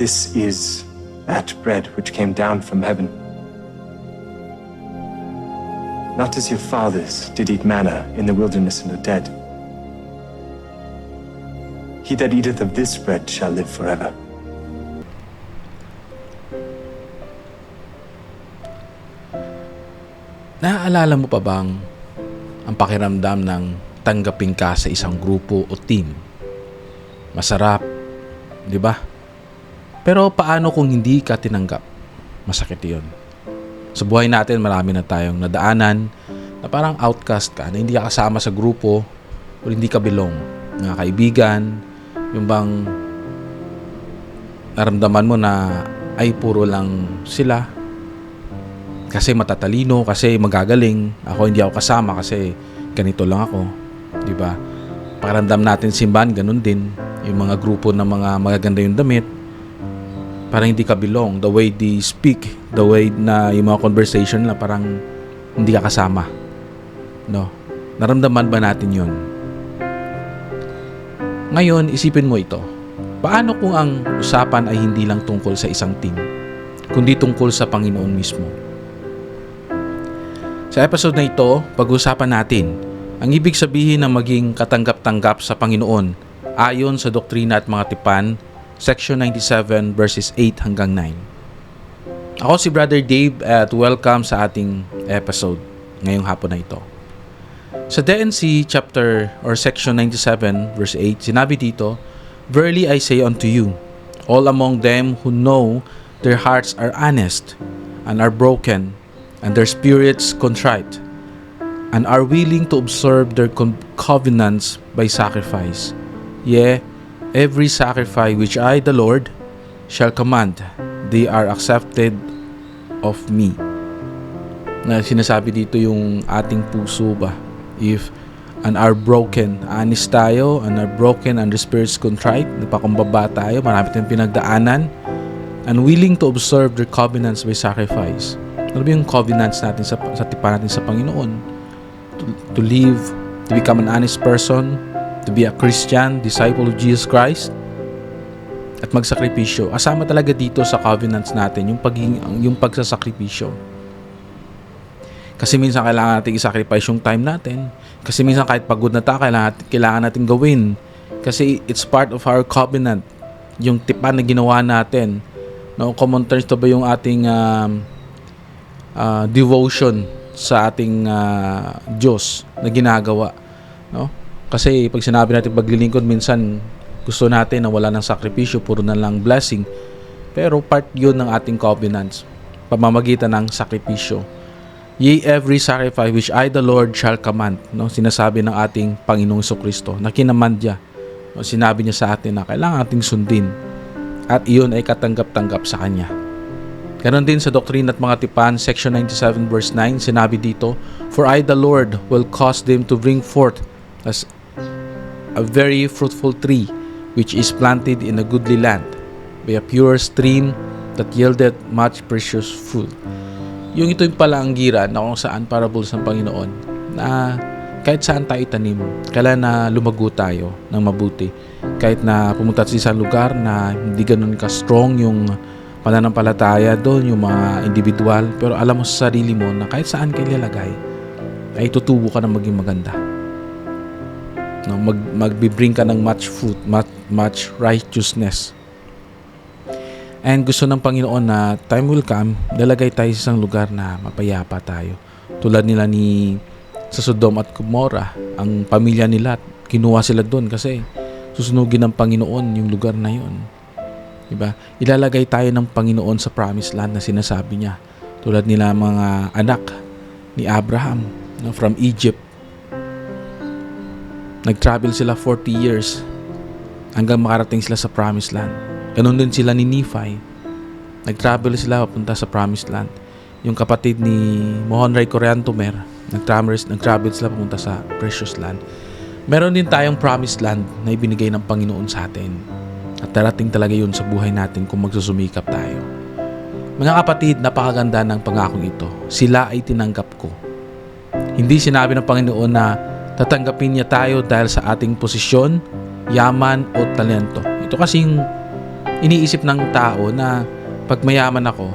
This is that bread which came down from heaven. Not as your fathers did eat manna in the wilderness and are dead. He that eateth of this bread shall live forever. Naaalala mo pa bang ang pakiramdam ng tanggapin ka sa isang grupo o team? Masarap, di ba? Pero paano kung hindi ka tinanggap? Masakit yon. Sa buhay natin, marami na tayong nadaanan na parang outcast ka, na hindi ka kasama sa grupo o hindi ka belong. Mga kaibigan, yung bang naramdaman mo na ay puro lang sila, kasi matatalino, kasi magagaling. Ako hindi ako kasama kasi ganito lang ako. 'Di ba? Pakiramdam natin simbahan, ganun din. Yung mga grupo ng mga magaganda yung damit, parang hindi ka belong. The way they speak, the way na yung mga conversation na parang hindi ka kasama. No? Naramdaman ba natin yun? Ngayon, isipin mo ito. Paano kung ang usapan ay hindi lang tungkol sa isang team, kundi tungkol sa Panginoon mismo? Sa episode na ito, pag-usapan natin ang ibig sabihin ng maging katanggap-tanggap sa Panginoon ayon sa Doktrina at Mga Tipan, section 97 verses 8 hanggang 9. Ako si Brother Dave at welcome sa ating episode ngayong hapon na ito. Sa DNC chapter or section 97 verse 8, sinabi dito, Verily I say unto you, all among them who know their hearts are honest and are broken and their spirits contrite, and are willing to observe their con- covenants by sacrifice. Yea, every sacrifice which I, the Lord, shall command, they are accepted of me. Na sinasabi dito yung ating puso ba? If and are broken, honest tayo, and are broken and the spirits contrite, napakumbaba tayo, marami tayong pinagdaanan, and willing to observe their covenants by sacrifice. Ano ba yung covenants natin sa, sa tipan natin sa Panginoon? To, to live, to become an honest person, to be a Christian, disciple of Jesus Christ, at magsakripisyo. Asama talaga dito sa covenants natin yung, paging, yung pagsasakripisyo. Kasi minsan kailangan natin i-sacrifice yung time natin. Kasi minsan kahit pagod na tayo, kailangan, kailangan natin gawin. Kasi it's part of our covenant. Yung tipan na ginawa natin. No, common terms to ba yung ating um, uh, devotion sa ating uh, Diyos na ginagawa. No? Kasi pag sinabi natin paglilingkod, minsan gusto natin na wala ng sakripisyo, puro na lang blessing. Pero part yun ng ating covenants, pamamagitan ng sakripisyo. Ye every sacrifice which I the Lord shall command. No? Sinasabi ng ating Panginoong Kristo na kinamandya. No? Sinabi niya sa atin na kailangan ating sundin. At iyon ay katanggap-tanggap sa Kanya. Ganon din sa Doctrine at Mga Tipan, section 97 verse 9, sinabi dito, For I the Lord will cause them to bring forth as a very fruitful tree, which is planted in a goodly land, by a pure stream that yieldeth much precious fruit. Yung ito yung pala ang gira na kung saan parables ng Panginoon na kahit saan tayo tanim, kailan na lumago tayo ng mabuti. Kahit na pumunta sa isang lugar na hindi ganun ka-strong yung pananampalataya doon, yung mga individual. Pero alam mo sa sarili mo na kahit saan ka ilalagay, ay tutubo ka na maging maganda. No, mag, magbibring ka ng much fruit, much, much righteousness. And gusto ng Panginoon na time will come, lalagay tayo sa isang lugar na mapayapa tayo. Tulad nila ni sa Sodom at Gomorrah, ang pamilya nila, kinuha sila doon kasi susunugin ng Panginoon yung lugar na yon. Diba? Ilalagay tayo ng Panginoon sa promised land na sinasabi niya. Tulad nila mga anak ni Abraham no, from Egypt. Nag-travel sila 40 years hanggang makarating sila sa promised land. Ganon din sila ni Nephi. Nag-travel sila papunta sa promised land. Yung kapatid ni Mohon Ray Coriantumr, nag-travel, nag-travel sila papunta sa precious land. Meron din tayong promised land na ibinigay ng Panginoon sa atin. At darating talaga yun sa buhay natin kung magsusumikap tayo. Mga kapatid, napakaganda ng pangakong ito. Sila ay tinanggap ko. Hindi sinabi ng Panginoon na tatanggapin niya tayo dahil sa ating posisyon, yaman o talento. Ito kasing iniisip ng tao na pag mayaman ako,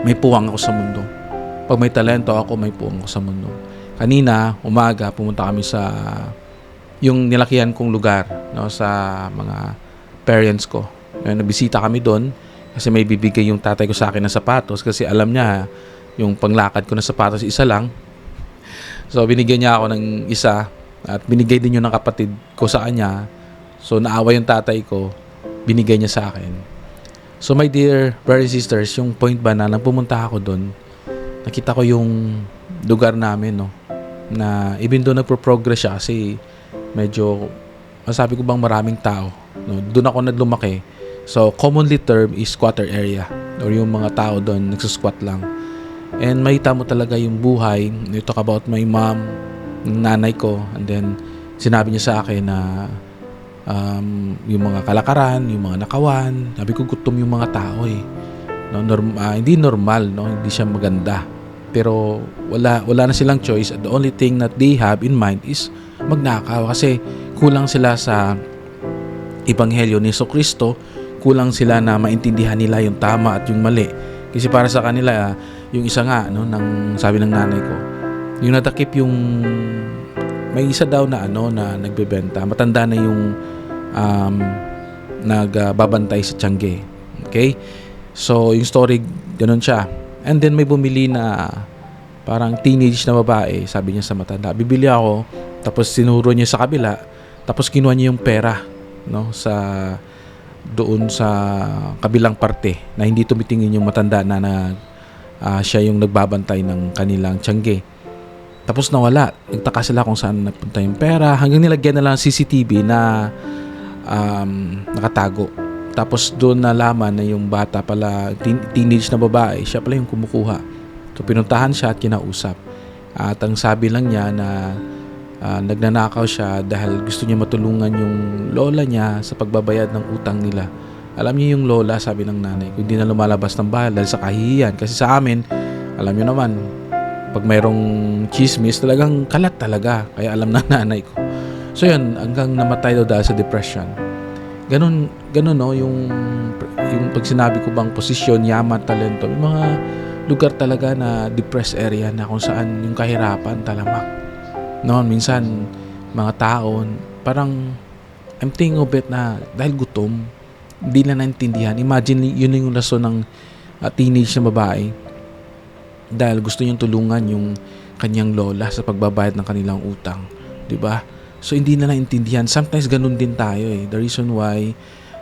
may puwang ako sa mundo. Pag may talento ako, may puwang ako sa mundo. Kanina, umaga, pumunta kami sa yung nilakihan kong lugar no, sa mga parents ko. Ngayon, nabisita kami doon kasi may bibigay yung tatay ko sa akin ng sapatos kasi alam niya yung panglakad ko ng sapatos isa lang. So, binigyan niya ako ng isa at binigay din yun ng kapatid ko sa kanya. So, naawa yung tatay ko, binigay niya sa akin. So, my dear brothers and sisters, yung point ba na nang pumunta ako doon, nakita ko yung lugar namin, no? Na even though nagpo-progress siya kasi medyo, masabi ko bang maraming tao. No? Doon ako naglumaki. So, commonly term is squatter area or yung mga tao doon nagsusquat lang. And makita mo talaga yung buhay. You talk about my mom, nanay ko, and then sinabi niya sa akin na um, yung mga kalakaran, yung mga nakawan, sabi ko gutom yung mga tao eh. No, norm, ah, hindi normal, no? hindi siya maganda. Pero wala wala na silang choice. The only thing that they have in mind is magnakaw kasi kulang sila sa ebanghelyo ni Yesu Kristo, kulang sila na maintindihan nila yung tama at yung mali. Kasi para sa kanila, yung isa nga, no, ng, sabi ng nanay ko, yung natakip yung, may isa daw na ano, na nagbebenta, matanda na yung um, nagbabantay sa Tiangge. Okay? So, yung story, ganun siya. And then may bumili na parang teenage na babae, sabi niya sa matanda, bibili ako, tapos sinuro niya sa kabila, tapos kinuha niya yung pera, no, sa doon sa kabilang parte na hindi tumitingin yung matanda na, na ah, siya yung nagbabantay ng kanilang tiyangge. Tapos nawala. Nagtaka sila kung saan napunta yung pera. Hanggang nilagyan na lang ng CCTV na um, nakatago. Tapos doon nalaman na yung bata pala, teen- teenage na babae, siya pala yung kumukuha. So pinuntahan siya at kinausap. At ang sabi lang niya na ah, nagnanakaw siya dahil gusto niya matulungan yung lola niya sa pagbabayad ng utang nila. Alam niyo yung lola, sabi ng nanay, kung hindi na lumalabas ng bahay dahil sa kahihiyan. Kasi sa amin, alam niyo naman, pag mayroong chismis, talagang kalat talaga. Kaya alam ng nanay ko. So yun, hanggang namatay daw dahil sa depression. Ganun, ganun no, yung, yung pag sinabi ko bang posisyon, yaman, talento, may mga lugar talaga na depressed area na kung saan yung kahirapan talamak. No, minsan mga tao parang I'm thinking of it na dahil gutom, hindi na naintindihan. Imagine yun yung rason ng uh, teenage na babae dahil gusto niyang tulungan yung kanyang lola sa pagbabayad ng kanilang utang, 'di ba? So hindi na naintindihan. Sometimes ganun din tayo eh. The reason why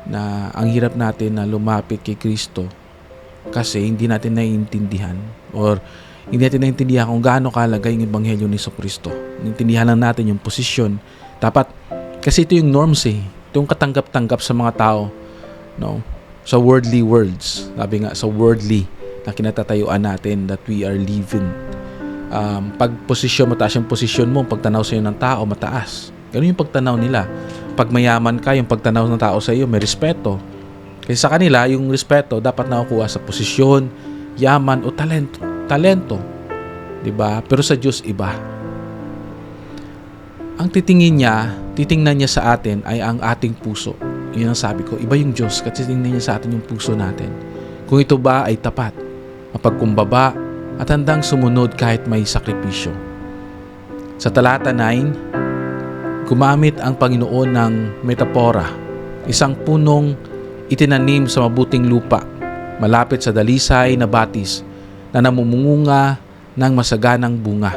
na ang hirap natin na lumapit kay Kristo kasi hindi natin naiintindihan or hindi natin naiintindihan kung gaano kalagay yung ebanghelyo ni Kristo. Naintindihan lang natin yung posisyon. Dapat kasi ito yung norms eh. Ito yung katanggap-tanggap sa mga tao, no? Sa worldly words. Sabi nga sa worldly na kinatatayuan natin that we are living. Um, pag posisyon, mataas yung posisyon mo, pagtanaw sa iyo ng tao, mataas. Ganun yung pagtanaw nila. Pag mayaman ka, yung pagtanaw ng tao sa iyo, may respeto. Kasi sa kanila, yung respeto dapat nakukuha sa posisyon, yaman o talento. Talento. 'Di ba? Pero sa Diyos iba. Ang titingin niya, titingnan niya sa atin ay ang ating puso. Yun ang sabi ko. Iba yung Diyos kasi titingnan niya sa atin yung puso natin. Kung ito ba ay tapat, mapagkumbaba, at handang sumunod kahit may sakripisyo. Sa talata 9, gumamit ang Panginoon ng metapora, isang punong itinanim sa mabuting lupa, malapit sa dalisay na batis na namumunga ng masaganang bunga.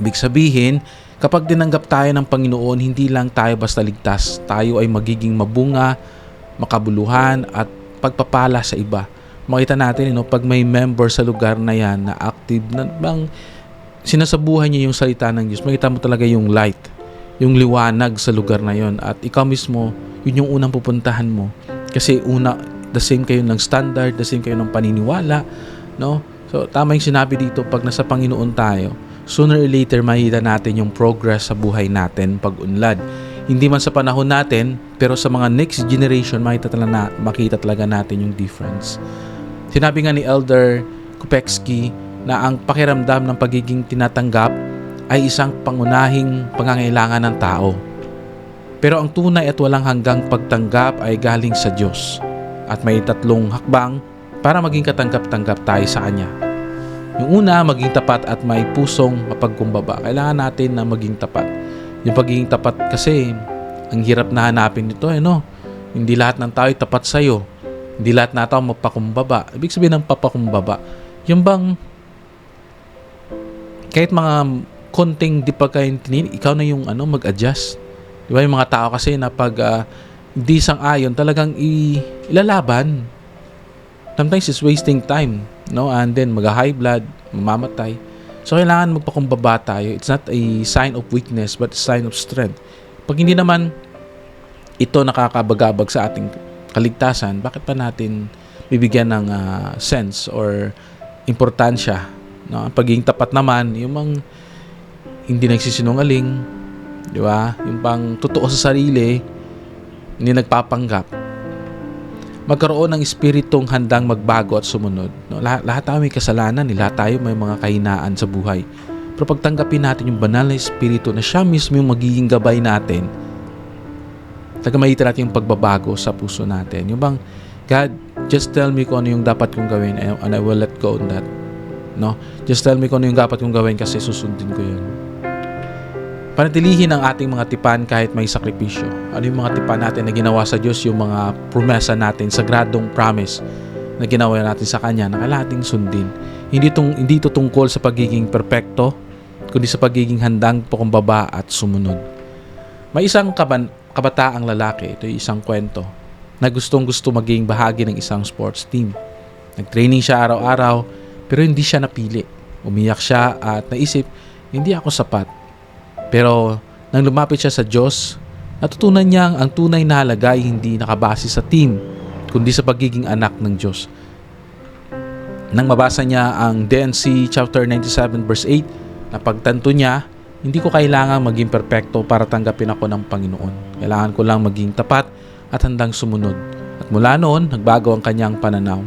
Ibig sabihin, kapag dinanggap tayo ng Panginoon, hindi lang tayo basta ligtas. Tayo ay magiging mabunga, makabuluhan at pagpapala sa iba. Makita natin, you know, pag may member sa lugar na yan na active, na bang sinasabuhay niya yung salita ng Diyos, makita mo talaga yung light, yung liwanag sa lugar na yon At ikaw mismo, yun yung unang pupuntahan mo. Kasi una, the same kayo ng standard, the same kayo ng paniniwala, no? So, tama yung sinabi dito, pag nasa Panginoon tayo, sooner or later makita natin yung progress sa buhay natin pag unlad. Hindi man sa panahon natin, pero sa mga next generation, makita talaga, na, makita talaga natin yung difference. Sinabi nga ni Elder Kupecki na ang pakiramdam ng pagiging tinatanggap ay isang pangunahing pangangailangan ng tao. Pero ang tunay at walang hanggang pagtanggap ay galing sa Diyos. At may tatlong hakbang para maging katanggap-tanggap tayo sa Kanya. Yung una, maging tapat at may pusong mapagkumbaba. Kailangan natin na maging tapat. Yung pagiging tapat kasi, ang hirap na hanapin nito, eh, no? Hindi lahat ng tao ay tapat sa'yo. Hindi lahat na tao mapakumbaba. Ibig sabihin ng papakumbaba, yung bang kahit mga konting di pagkaintinin, ikaw na yung ano, mag-adjust. Di ba yung mga tao kasi na pag ah, hindi sang ayon talagang i- ilalaban. Sometimes it's wasting time, no? And then mag-high blood, mamamatay. So kailangan magpakumbaba tayo. It's not a sign of weakness but a sign of strength. Pag hindi naman ito nakakabagabag sa ating kaligtasan, bakit pa natin bibigyan ng ah, sense or importansya? No? Ang Pagiging tapat naman, yung mang hindi nagsisinungaling, di ba? Yung pang totoo sa sarili, hindi nagpapanggap. Magkaroon ng espiritong handang magbago at sumunod. No? Lahat, lahat tayo may kasalanan, eh. lahat tayo may mga kahinaan sa buhay. Pero pagtanggapin natin yung banal na espiritu na siya mismo yung magiging gabay natin, tagamahita natin yung pagbabago sa puso natin. Yung bang, God, just tell me kung ano yung dapat kong gawin and I will let go on that. No? Just tell me kung ano yung dapat kong gawin kasi susundin ko yun. Panatilihin ang ating mga tipan kahit may sakripisyo. Ano yung mga tipan natin na ginawa sa Diyos, yung mga promesa natin, sagradong promise na ginawa natin sa Kanya na kailangan nating sundin. Hindi, tung, hindi ito tungkol sa pagiging perpekto, kundi sa pagiging handang pakumbaba at sumunod. May isang kaban, kabataang lalaki, ito yung isang kwento, na gustong gusto maging bahagi ng isang sports team. Nag-training siya araw-araw, pero hindi siya napili. Umiyak siya at naisip, hindi ako sapat. Pero nang lumapit siya sa Diyos, natutunan niyang ang tunay na halaga ay hindi nakabase sa team, kundi sa pagiging anak ng Diyos. Nang mabasa niya ang DNC chapter 97 verse 8, na pagtanto niya, hindi ko kailangan maging perpekto para tanggapin ako ng Panginoon. Kailangan ko lang maging tapat at handang sumunod. At mula noon, nagbago ang kanyang pananaw.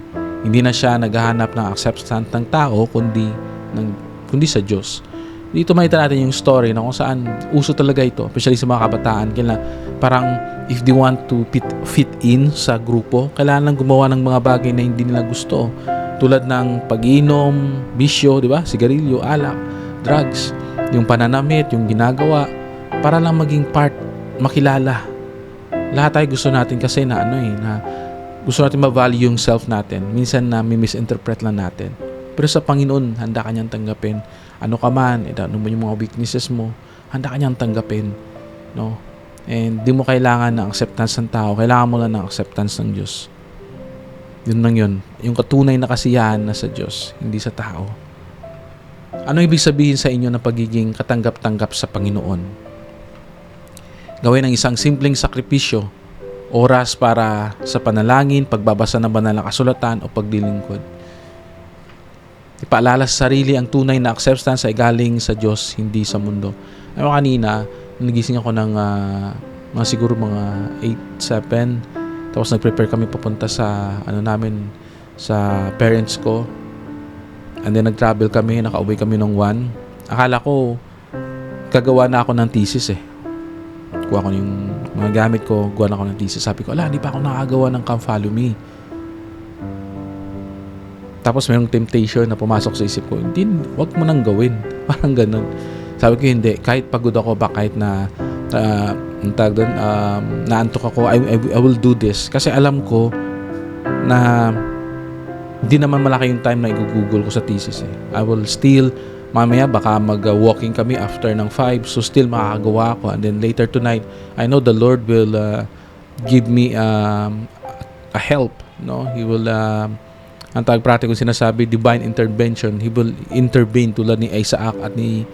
Hindi na siya naghahanap ng acceptance ng tao, kundi, ng, kundi sa Diyos. Dito makita natin yung story na kung saan uso talaga ito, especially sa mga kabataan. Kailangan, parang if they want to fit, fit in sa grupo, kailangan lang gumawa ng mga bagay na hindi nila gusto. Tulad ng pag-inom, bisyo, di ba? Sigarilyo, alak, drugs, yung pananamit, yung ginagawa, para lang maging part, makilala. Lahat tayo gusto natin kasi na ano eh, na gusto natin ma-value yung self natin. Minsan na may misinterpret lang natin. Pero sa Panginoon, handa ka niyang tanggapin. Ano ka man, eh, ano mo yung mga weaknesses mo, handa ka niyang tanggapin. No? And di mo kailangan ng acceptance ng tao, kailangan mo lang ng acceptance ng Diyos. Yun lang yun. Yung katunay na kasiyahan na sa Diyos, hindi sa tao. Ano ibig sabihin sa inyo ng pagiging katanggap-tanggap sa Panginoon? Gawin ang isang simpleng sakripisyo, oras para sa panalangin, pagbabasa ng banal na kasulatan o paglilingkod. Ipaalala sa sarili ang tunay na acceptance ay galing sa Diyos, hindi sa mundo. Ano kanina, nagising ako ng ah, mga siguro mga 8, 7. Tapos nag-prepare kami papunta sa ano namin sa parents ko. And then nag-travel kami, nakauwi kami ng 1. Akala ko gagawa na ako ng thesis eh. Kuha ko yung mga gamit ko, gawa na ako ng thesis. Sabi ko, ala, hindi pa ako nakagawa ng Come Follow Me. Tapos mayroong temptation na pumasok sa isip ko, hindi, wag mo nang gawin. Parang ganun. Sabi ko, hindi. Kahit pagod ako ba, kahit na, uh, ang tawag doon, um, naantok ako, I, I, I will do this. Kasi alam ko na hindi naman malaki yung time na i-google ko sa thesis eh. I will still, mamaya baka mag-walking kami after ng 5, so still makakagawa ako. And then later tonight, I know the Lord will uh, give me um, a help. No? He will, um, ang tawag practical sinasabi, divine intervention. He will intervene tulad ni Isaac at ni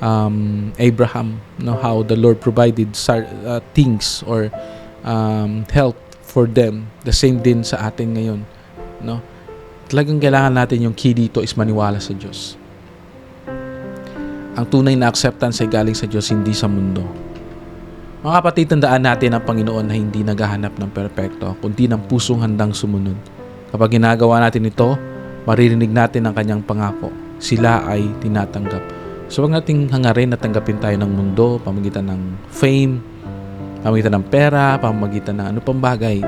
um, Abraham. No? How the Lord provided uh, things or um, help for them. The same din sa atin ngayon. No? Talagang kailangan natin yung key dito is maniwala sa Diyos. Ang tunay na acceptance ay galing sa Diyos, hindi sa mundo. Mga kapatid, tandaan natin ang Panginoon na hindi naghahanap ng perpekto, kundi ng pusong handang sumunod. Kapag ginagawa natin ito, maririnig natin ang kanyang pangako. Sila ay tinatanggap. So wag nating hangarin na tanggapin tayo ng mundo, pamagitan ng fame, Pamagitan ng pera, pamagitan ng ano pang bagay.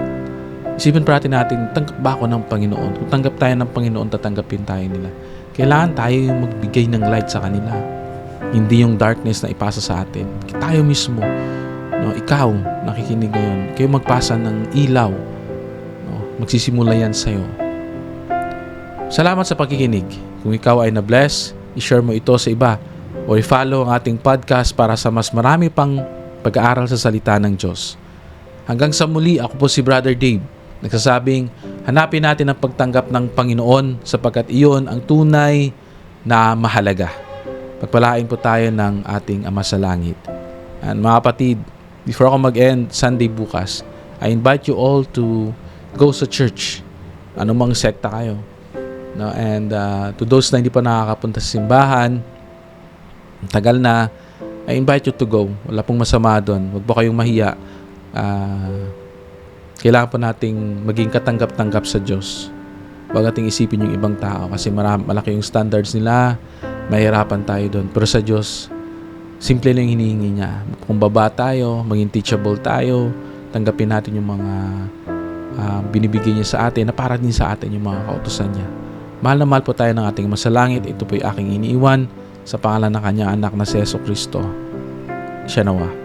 Isipin pa natin natin, tanggap ba ako ng Panginoon? Kung tanggap tayo ng Panginoon, tatanggapin tayo nila. Kailangan tayo yung magbigay ng light sa kanila. Hindi yung darkness na ipasa sa atin. Tayo mismo. No, ikaw, nakikinig ngayon, kayo magpasa ng ilaw. Magsisimula yan sa'yo. Salamat sa pakikinig. Kung ikaw ay na-bless, i-share mo ito sa iba o i-follow ang ating podcast para sa mas marami pang pag-aaral sa salita ng Diyos. Hanggang sa muli, ako po si Brother Dave. Nagsasabing, hanapin natin ang pagtanggap ng Panginoon sapagkat iyon ang tunay na mahalaga. Pagpalain po tayo ng ating Ama sa Langit. And mga kapatid, before ako mag-end Sunday bukas, I invite you all to go sa church. Anumang sekta kayo. No, and uh, to those na hindi pa nakakapunta sa simbahan, tagal na, I invite you to go. Wala pong masama doon. Huwag po kayong mahiya. Ah, kailangan po nating maging katanggap-tanggap sa Diyos. Huwag nating isipin yung ibang tao kasi marami, malaki yung standards nila. Mahirapan tayo doon. Pero sa Diyos, simple lang hinihingi niya. Kung baba tayo, maging teachable tayo, tanggapin natin yung mga ah, binibigay niya sa atin na para din sa atin yung mga kautusan niya. Mahal na mahal po tayo ng ating masalangit. Ito po yung aking iniiwan sa pangalan ng kanyang anak na si Yeso Kristo. Siya nawa.